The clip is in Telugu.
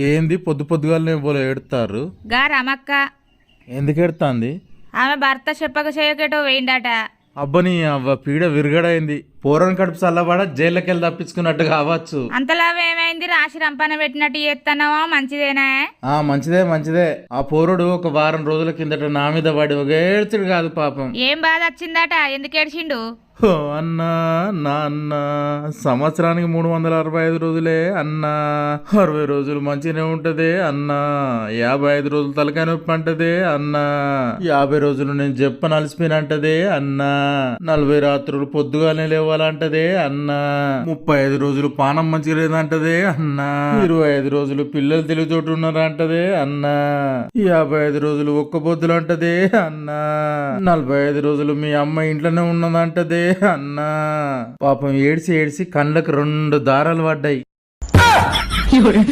ఏంది పొద్దు పొద్దుగాలనే పోలే ఏడుతారు? గా రమక్క. ఎందుకు ఎడుతాంది ఆమె భర్త చెప్పక చేయకటో వేయిండట. అబ్బని అవ్వ పీడ విరగడైంది. పోరని కడుపు చల్లబడ జైల్లోకెళ్ళి తప్పించుకున్నట్టు కావచ్చు. అంతలా ఏమైంది? రాశి రంపన పెట్టినట్టు చేస్తున్నావా మంచిదేనా? ఆ మంచిదే మంచిదే. ఆ పోరుడు ఒక వారం రోజుల కిందట నా మీద పడి ఒక ఏడ్చుడు కాదు పాపం. ఏం బాధ వచ్చిందట? ఎందుకు ఏడ్చిండు? అన్నా నా అన్న సంవత్సరానికి మూడు వందల అరవై ఐదు రోజులే అన్నా. అరవై రోజులు మంచిగానే ఉంటదే అన్నా. యాభై ఐదు రోజులు తలకాయ నొప్పి అంటదే అన్నా. యాభై రోజులు నేను చెప్ప నలిసిపోయినంటదే అన్నా. నలభై రాత్రులు పొద్దుగానే లేవాలంటదే అన్నా. ముప్పై ఐదు రోజులు పానం మంచిగా లేదంటదే అన్నా. ఇరవై ఐదు రోజులు పిల్లలు తెలివితోటి ఉన్నారంటదే అన్నా. యాభై ఐదు రోజులు ఒక్క పొద్దులు అంటదే అన్నా. నలభై ఐదు రోజులు మీ అమ్మ ఇంట్లోనే ఉన్నదంటదే అన్నా. పాపం ఏడ్చి ఏడ్చి కళ్ళకు రెండు దారాలు పడ్డాయి.